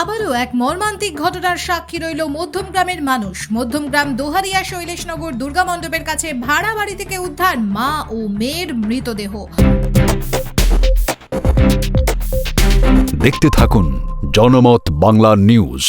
আবারও এক মর্মান্তিক ঘটনার সাক্ষী রইল মধ্যম গ্রামের মানুষ। মধ্যম গ্রাম দোহারিয়া শৈলেশনগর দুর্গা মণ্ডপের কাছে ভাড়া বাড়ি থেকে উদ্ধার মা ও মেয়ের মৃতদেহ। দেখতে থাকুন জনমত বাংলা নিউজ।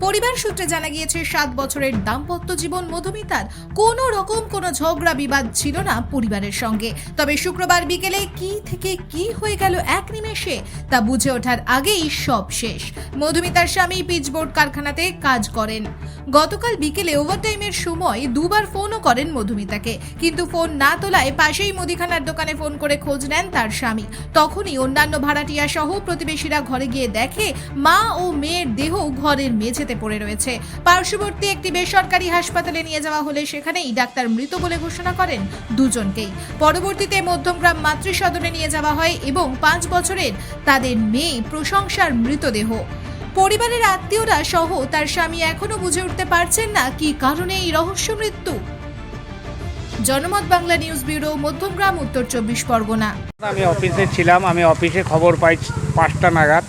পরিবার সূত্রে জানা গিয়েছে, সাত বছরের দাম্পত্য জীবন মধুমিতার কোনো রকম কোনো ঝগড়া বিবাদ ছিল না পরিবারের সঙ্গে। তবে শুক্রবার বিকেলে কি থেকে কি হয়ে গেল এক নিমেষে তা বুঝে ওঠার আগেই সব শেষ। মধুমিতার স্বামী পিচবোর্ড কারখানাতে কাজ করেন। গতকাল বিকেলে ওভারটাইমের সময় দুবার ফোনও করেন মধুমিতাকে। কিন্তু ফোন না তোলায় পাশেই মুদিখানার দোকানে ফোন করে খোঁজ নেন তার স্বামী। তখনই অন্যান্য ভাড়াটিয়া সহ প্রতিবেশীরা ঘরে গিয়ে দেখে মা ও মেয়ের দেহ ঘরের মেঝেতে পড়ে রয়েছে। পার্শ্ববর্তী একটি বেসরকারি হাসপাতালে নিয়ে যাওয়া হলে সেখানেই ডাক্তার মৃত বলে ঘোষণা করেন দুজনকেই। পরবর্তীতে মধ্যমগ্রাম মাতৃসদনে নিয়ে যাওয়া হয় এবং পাঁচ বছরের তাদের মেয়ে প্রশংসার মৃতদেহ। পরিবারের আত্মীয়রা সহ তার স্বামী এখনও বুঝে উঠতে পারছেন না কি কারণে এই রহস্য মৃত্যু। জনমত বাংলা নিউজ ব্যুরো, মধ্যমগ্রাম, উত্তর চব্বিশ পরগনা। আমি অফিসে ছিলাম, আমি অফিসে খবর পাই পাঁচটা নাগাদ।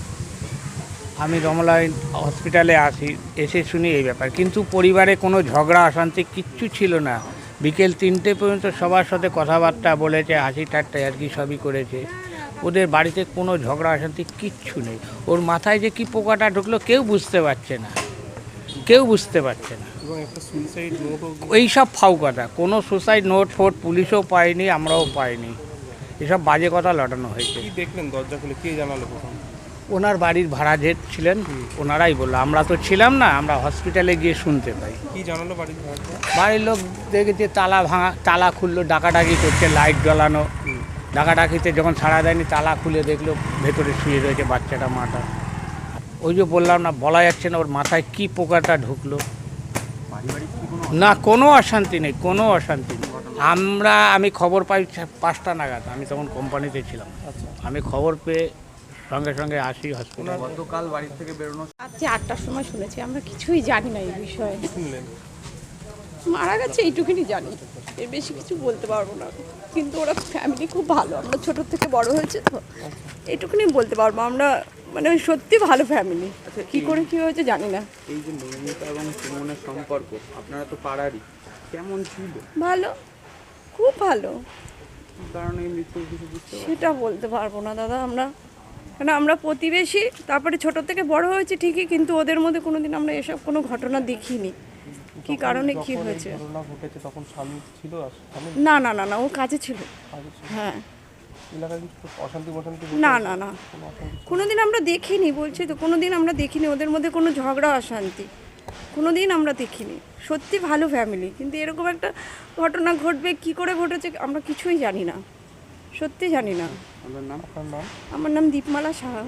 আমি রমলা হসপিটালে আসি, এসে শুনি এই ব্যাপার। কিন্তু পরিবারে কোনো ঝগড়া, অশান্তি কিচ্ছু ছিল না। বিকেল তিনটে পর্যন্ত সবার সাথে কথাবার্তা বলেছে, হাসি ঠাট্টা আর কি সবই করেছে। ওদের বাড়িতে কোনো ঝগড়া অশান্তি কিচ্ছু নেই। ওর মাথায় যে কি পোকাটা ঢুকলো কেউ বুঝতে পারছে না। কেউ বুঝতে পারছে না। এইসব ফাউ কথা। কোনো সুসাইড নোট ফোট পুলিশও পায়নি আমরাও পাইনি। এসব বাজে কথা লটানো হয়েছে। কি দেখলেন দরজা খুলে? কে জানালো ওনার বাড়ির ভাড়া যে ছিলেন। ওনারাই বলল আমরা তো ছিলাম না আমরা হসপিটালে গিয়ে শুনতে পাই। কি জানালো বাড়ির বাড়ির লোক দেখেছে তালা ভাঙা তালা খুললো ডাকাডাকি করছে লাইট জ্বালানো। ডাকাডাকিতে যখন ছাড়া দেয়নি তালা খুলে দেখল ভেতরে শুয়ে রয়েছে বাচ্চাটা মাটা। ওই যে বললাম না বলা যাচ্ছে না ওর মাথায় কি পোকাটা ঢুকলো। না কোনো অশান্তি নেই কোনো অশান্তি নেই। আমরা আমি খবর পাই পাঁচটা নাগাদ আমি তখন কোম্পানিতে ছিলাম। আমি খবর পেয়ে সঙ্গে সঙ্গে আসি হসপিটাল গতকাল বাড়ি থেকে বেরোনো আজকে আটটার সময় শুনেছি আমরা কিছুই জানি না এই বিষয়ে। মারা গেছে এইটুকুনি জানি। এর বেশি কিছু বলতে পারব না। কিন্তু ওরা ফ্যামিলি খুব ভালো। আমরা ছোট থেকে বড় হয়েছে তো এইটুকুনি বলতে পারব। আমরা মানে সত্যি ভালো ফ্যামিলি কি করে কি হয়েছে জানি না। এই যে মৌমিতা এবং সুমনের সম্পর্ক আপনারা তো পাড়ারই। কেমন ছিল? ভালো। খুব ভালো। কি কারণে মৃত্যু কিছু বুঝতে সেটা বলতে পারব না দাদা। আমরা কেন আমরা প্রতিবেশী তারপরে ছোট থেকে বড় হয়েছে ঠিকই কিন্তু ওদের মধ্যে কোনোদিন আমরা এসব কোনো ঘটনা দেখিনি। কি কারণে কি হয়েছে? ঘটনা ঘটেছে তখন স্বামী ছিল আর স্বামী? না না না না ও কাজে ছিল। আগে ছিল। হ্যাঁ। এলাকায় কিছু অশান্তি বশান্তি না না না। কোনো অশান্তি কোনোদিন আমরা দেখিনি বলছি তো কোনোদিন আমরা দেখিনি ওদের মধ্যে কোনো ঝগড়া অশান্তি। কোনোদিন আমরা দেখিনি। সত্যি ভালো ফ্যামিলি কিন্তু এরকম একটা ঘটনা ঘটবে কি করে ঘটেছে আমরা কিছুই জানি না। সত্যি জানি না। আপনার নাম? আপনার নাম? আমার নাম দীপমালা সাহা।